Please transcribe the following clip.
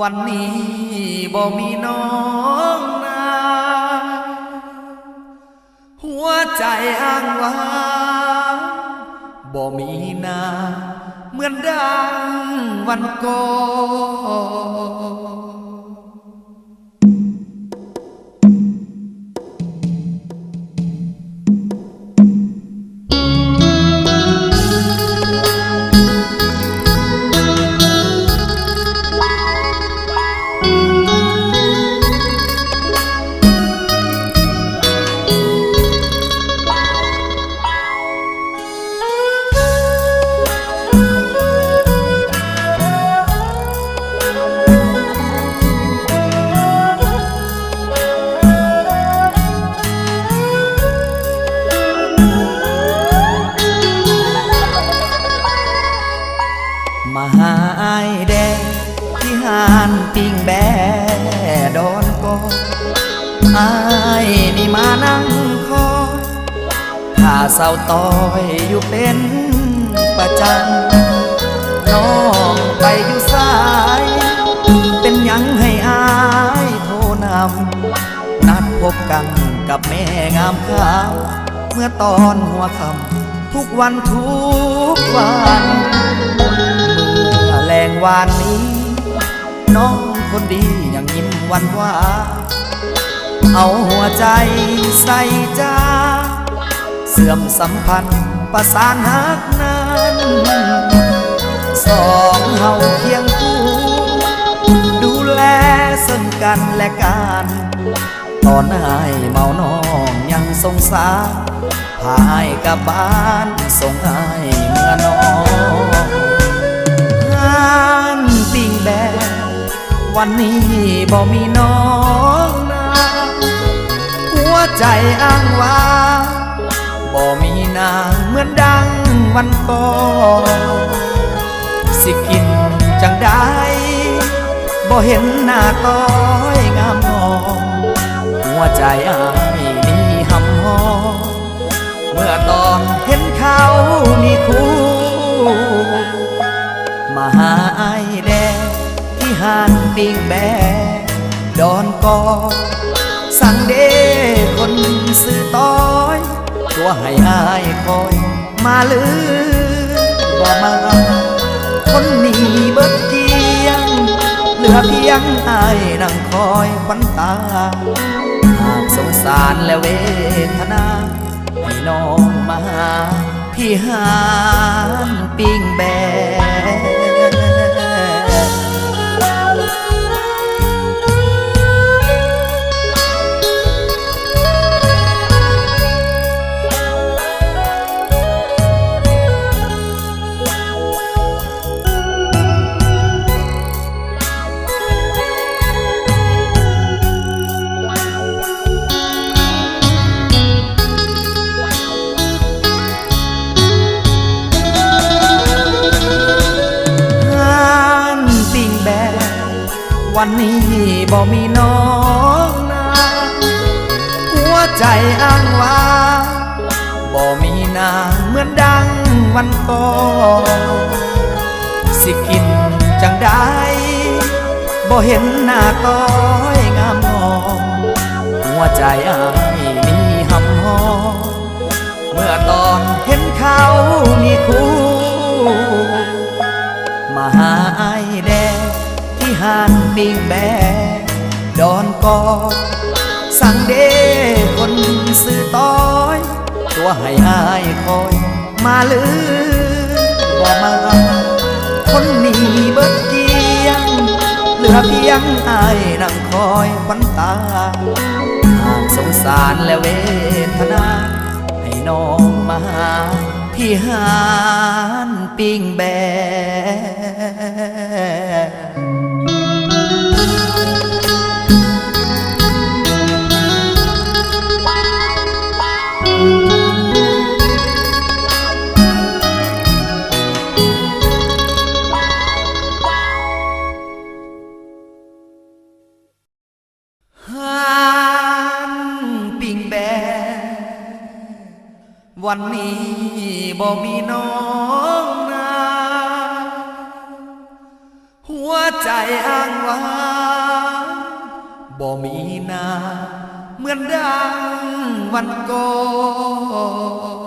วันนี้บ่มีน้องนา หัวใจอ้างว้างบ่มีนา เหมือนดังวันก่อนาไอ้ายแดงที่หานปิงแบดอนก็ไอ้ายนี่มานั่งคอยถ้าเศร้าต้อยอยู่เป็นประจำน้องไปอยู่สาย เป็นยังให้อายโทรนำนัดพบกันกับแม่งามขาว เมื่อตอนหัวค่ำทุกวันทุกวัน วานนี้ น้องคนดียังยิ้มวันหวานเอาหัวใจใส่จ้าเสื่อมสัมพันธ์ประสานหักนั้นสองเฮาเคียงคู่ดูแลซึ่งกันและกันตอนนายเมาน้องยังสงสารพายกลับบ้านส่งอายเมื่อน้อง ปิ่งแบวันนี้บ่มีน้องนาหัวใจอ้างว้างบ่มีนางเหมือนดังวันก่อนสิกินจังได้บ่เห็นหน้าต้อยงามงองหัวใจอ้ายนี่หำหอเมื่อตอนเห็นเขามีคู่มาหา หานปิงแบดอนกอ สั่งเดคนซื้อต้อย ตัวให้อายคอย มาลือบ่มา คนนี้เบิดเกียง เหลือเพียงอายนั่งคอยควันตาหากสงสารและเวทนาให้น้องมาหาพี่หานปิ้งแบ วันนี้บ่มีน้องนาหัวใจอ้างว้างบ่มีนางเหมือนดังวันก่อนสิกินจังได้บ่เห็นหน้าต้อยงามงองหัวใจอ้างานปิ้งแบดอนกอสั่งเดคนซื้อต้อย ตัวให้อายคอย มาลือบ่มา คนนี้เบิดเกียง เหลือเพียงอายนั่งคอยควันตาหากสงสารและเวทนา ให้น้องมาหาที่หานปิ้งแบ วันนี้บ่มีน้องนาหัวใจอ้างว้างบ่มีหนา เหมือนดังวันก่อน